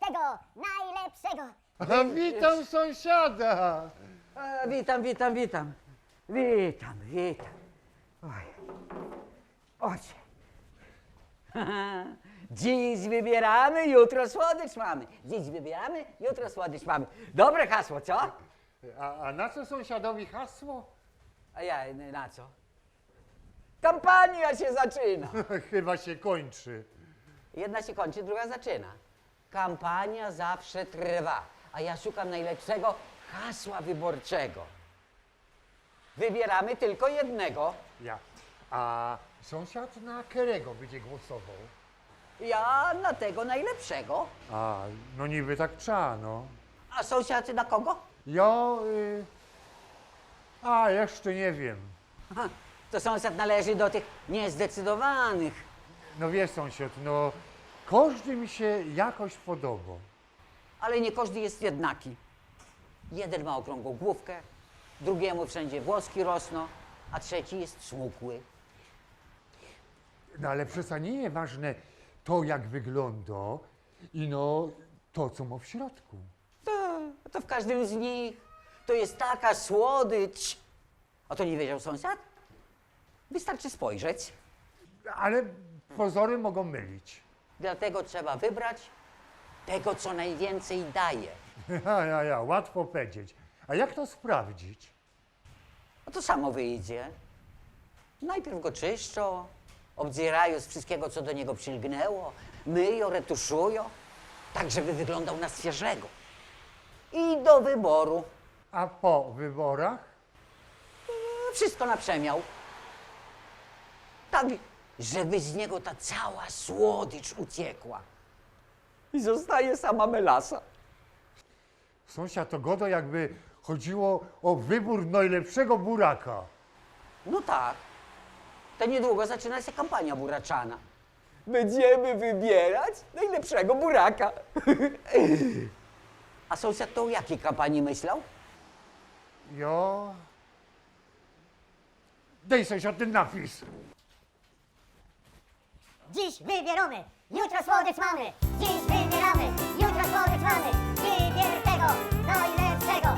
tego najlepszego. A witam sąsiada. A, witam, witam, witam. Witam, witam. Oj. Oj. Dziś wybieramy, jutro słodycz mamy. Dziś wybieramy, jutro słodycz mamy. Dobre hasło, co? A, a na co sąsiadowi hasło? A ja na co? Kampania się zaczyna. Chyba się kończy. Jedna się kończy, druga zaczyna. Kampania zawsze trwa, a ja szukam najlepszego hasła wyborczego. Wybieramy tylko jednego. Ja. A sąsiad na Kerego będzie głosował. Ja na tego najlepszego. A, no niby tak trzeba, no. A sąsiadzy na kogo? Ja... Y... A, jeszcze nie wiem. Aha, to sąsiad należy do tych niezdecydowanych. No wiesz sąsiad, no... Każdy mi się jakoś podoba. Ale nie każdy jest jednaki. Jeden ma okrągłą główkę, drugiemu wszędzie włoski rosną, a trzeci jest smukły. No ale przecież nie jest ważne to, jak wygląda i no to, co ma w środku. To, to w każdym z nich to jest taka słodycz. A to nie wiedział sąsiad? Wystarczy spojrzeć. Ale pozory mogą mylić. Dlatego trzeba wybrać tego, co najwięcej daje. Ja, ja, ja, łatwo powiedzieć. A jak to sprawdzić? No to samo wyjdzie. Najpierw go czyszczą, obdzierają z wszystkiego, co do niego przylgnęło, myją, retuszują, tak, żeby wyglądał na świeżego. I do wyboru. A po wyborach? Wszystko na przemiał. Tak, żeby z niego ta cała słodycz uciekła. I zostaje sama melasa. Sąsiad to godo jakby chodziło o wybór najlepszego buraka. No tak. To niedługo zaczyna się kampania buraczana. Będziemy wybierać najlepszego buraka. A sąsiad to o jakiej kampanii myślał? Jo. Daj sąsiad ten napis. Dziś wybieramy, jutro słodycz mamy. Dziś wybieramy, jutro słodycz mamy. Wybier tego najlepszego.